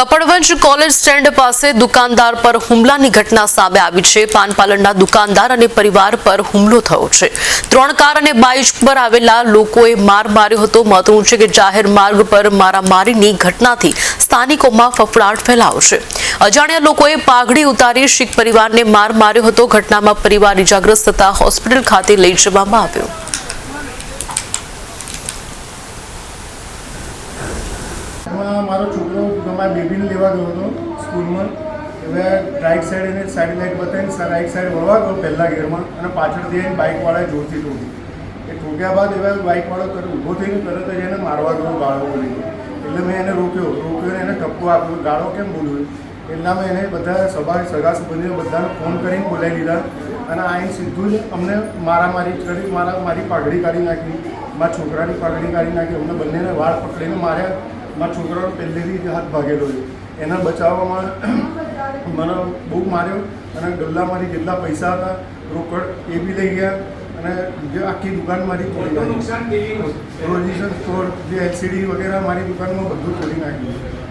Kapadvanj college stand પાસે દુકાનદાર પર હુમલાની ઘટના સામે આવી છે. પાનપાલનના દુકાનદાર અને પરિવાર પર હુમલો થયો છે. ત્રણ કાર અને બાઇક પર આવેલા લોકોએ માર માર્યો હતો. મહત્વનું છે કે જાહેર માર્ગ પર મારામારીની ઘટનાથી સ્થાનિકોમાં ફફડાટ ફેલાયો છે. અજાણ્યા લોકોએ પાઘડી ઉતારી શીખ પરિવારને માર માર્યો હતો. ઘટનામાં પરિવાર ઇજાગ્રસ્ત થતા હોસ્પિટલ ખાતે લઈ જવામાં આવ્યો. મારો છોકરો મારા બેબીને લેવા ગયો હતો સ્કૂલમાં. હવે રાઈટ સાઈડ એને સાઈડ લાઈટ બતાવીને રાઈટ સાઈડ વળવા ગયો પહેલાં ગેરમાં અને પાછળથી એને બાઇકવાળાએ જોરથી ઠોકી એ ઠોક્યા બાદ એવા બાઇકવાળો ઊભો થઈને તરત જ એને મારવા ગયો ગાળો બોલી એટલે મેં એને રોક્યો. રોક્યો એને ટપકો આપ્યો. ગાળો કેમ બોલ્યો? એટલા મેં એને બધા સભા સગા સંબંધીઓ બધાને ફોન કરીને બોલાવી દીધા અને આઈને સીધું જ અમને મારામારી કરી, મારા મારી પાઘડી કાઢી નાખી. મારા છોકરાની પાઘડી કાઢી નાખી. અમને બંનેને વાળ પકડીને માર્યા. મારા છોકરાનો પહેલેથી જ હાથ ભાગેલો છે. એને બચાવવામાં મને બહુ માર્યો અને ગલ્લામાંથી જેટલા પૈસા હતા રોકડ એ બી લઈ ગયા અને જે આખી દુકાન મારી તોડી નાખી પ્રોવિઝન સ્ટોર જે એલસીડી વગેરે મારી દુકાનમાં બધું તોડી નાખ્યું.